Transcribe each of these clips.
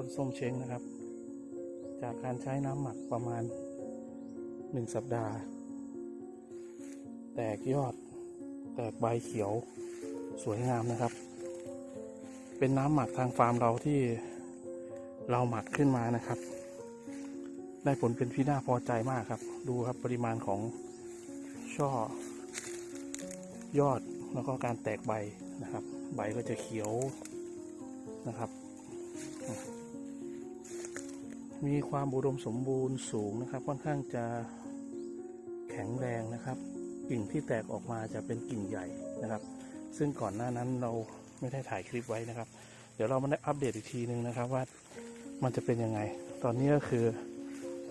้นส้มเช้งนะครับ จากการใช้น้ำหมักประมาณ 1 สัปดาห์ แตกยอด แตกใบเขียวสวยงามนะครับ เป็นน้ำหมักทางฟาร์มเราที่เราหมักขึ้นมานะครับ ได้ผลเป็นที่น่าพอใจมากครับ ดูครับปริมาณของช่อยอดแล้วก็การแตกใบนะครับ ใบก็จะเขียวนะครับ มีความอุดมสมบูรณ์สูงนะครับ ค่อนข้างจะแข็งแรงนะครับ กิ่งที่แตกออกมาจะเป็นกิ่งใหญ่นะครับ ซึ่งก่อนหน้านั้นเราไม่ได้ถ่ายคลิปไว้นะครับ เดี๋ยวเรามาได้อัปเดตอีกทีนึงนะครับว่ามันจะเป็นยังไง ตอนนี้ก็คือ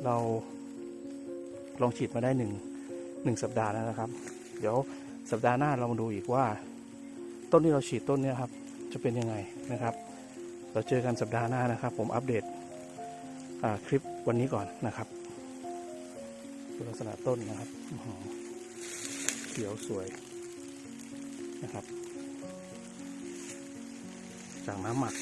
เราลองฉีดมาได้หนึ่งหนึ่งสัปดาห์แล้วนะครับ เดี๋ยวสัปดาห์หน้าเรามาดูอีกว่า ต้นที่เราฉีดต้นนี้ครับ จะเป็นยังไงนะครับ เราเจอกันสัปดาห์หน้านะครับ ผมอัปเดต คลิปวันนี้ก่อนนะครับดูลักษณะต้นนะครับอื้อหือเขียวสวยนะครับจากน้ำหมัก